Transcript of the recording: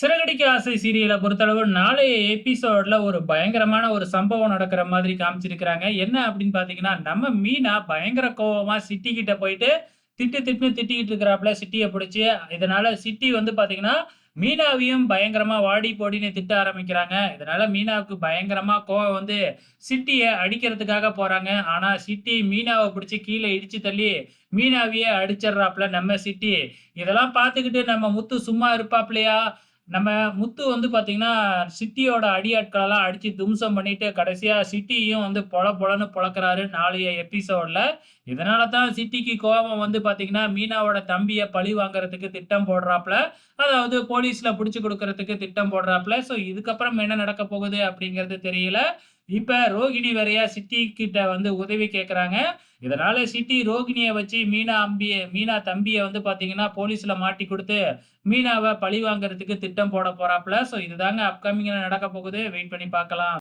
சிறகடிக்க ஆசை சீரியலை பொறுத்தளவு நாளைய எபிசோட்ல ஒரு பயங்கரமான ஒரு சம்பவம் நடக்கிற மாதிரி காமிச்சிருக்கிறாங்க. என்ன அப்படின்னு பார்த்தீங்கன்னா, நம்ம மீனா பயங்கர கோபமா சிட்டி கிட்ட போயிட்டு திட்டு திட்டுன்னு திட்டிக்கிட்டு இருக்கிறாப்புல சிட்டியை பிடிச்சி இதனால சிட்டி வந்து பாத்தீங்கன்னா மீனாவையும் பயங்கரமா வாடி போடின்னு திட்ட ஆரம்பிக்கிறாங்க. இதனால மீனாவுக்கு பயங்கரமா கோவம் வந்து சிட்டியை அடிக்கிறதுக்காக போறாங்க. ஆனா சிட்டி மீனாவை பிடிச்சி கீழே இடிச்சு தள்ளி மீனாவையே அடிச்சிடுறாப்புல நம்ம சிட்டி. இதெல்லாம் பார்த்துக்கிட்டு நம்ம முத்து சும்மா இருப்பாப்லையா நம்ம முத்து வந்து பார்த்தீங்கன்னா, சிட்டியோட அடியாட்களெல்லாம் அடிச்சு தும்சம் பண்ணிட்டு, கடைசியா சிட்டியும் வந்து பொல பொலன்னு பொளக்குறாரு நாளைய எபிசோட்ல. இதனால தான் சிட்டிக்கு கோபம் வந்து பார்த்தீங்கன்னா, மீனாவோட தம்பியை பழி வாங்குறதுக்கு திட்டம் போடுறாப்ல. அதாவது போலீஸ்ல புடிச்சு கொடுக்கறதுக்கு திட்டம் போடுறாப்ல. ஸோ இதுக்கப்புறம் என்ன நடக்க போகுது அப்படிங்கிறது தெரியல. இப்ப ரோகிணி வேறயா சிட்டி கிட்ட வந்து உதவி கேட்கறாங்க. இதனால சிட்டி ரோகிணியை வச்சு மீனா அம்பிய மீனா தம்பியை வந்து பார்த்தீங்கன்னா, போலீஸ்ல மாட்டி கொடுத்து மீனாவை பழி வாங்குறதுக்கு திட்டம் போட போறாப்ல. ஸோ இதுதாங்க அப்கமிங்ல நடக்க போகுது. வெயிட் பண்ணி பார்க்கலாம்.